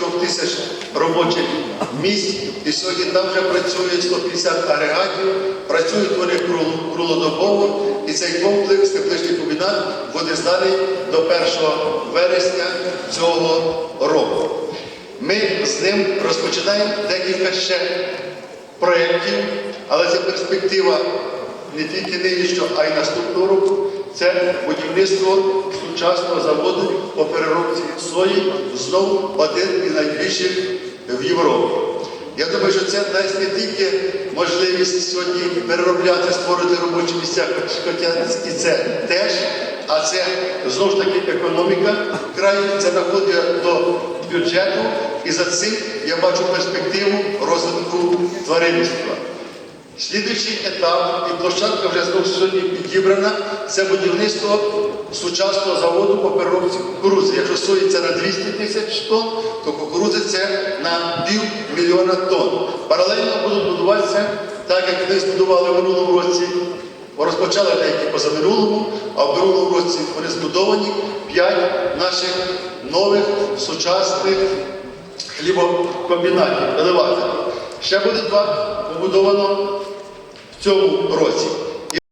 4 тисяч робочих місць. І сьогодні там вже працює 150 агрегатів, працюють вони кру- круглодобово. І цей комплекс тепличний комбінат буде зданий до 1 вересня цього року. Ми з ним розпочинаємо декілька ще проєктів, але це перспектива не тільки нинішнього, а й наступного року. Це будівництво сучасного заводу по переробці сої, знову один із найбільших в Європі. Я думаю, що це дасть не тільки можливість сьогодні переробляти, створити робочі місця, хоча і це теж, а це знову ж таки економіка краю, це находить до бюджету, і за цим я бачу перспективу розвитку тваринництва. Слідуючий етап, і площадка вже знову сьогодні підібрана, це будівництво сучасного заводу по переробці кукурудзи. Якщо сої це на 200 тисяч тонн, то кукурудзи це на пів мільйона тонн. Паралельно будуть будуватися, так як ми збудували в минулому році, розпочали деякі позаминулому, а в минулому році вони збудовані 5 наших нових сучасних хлібокомбінатів, елеваторів. Ще буде два побудовано в цьому році.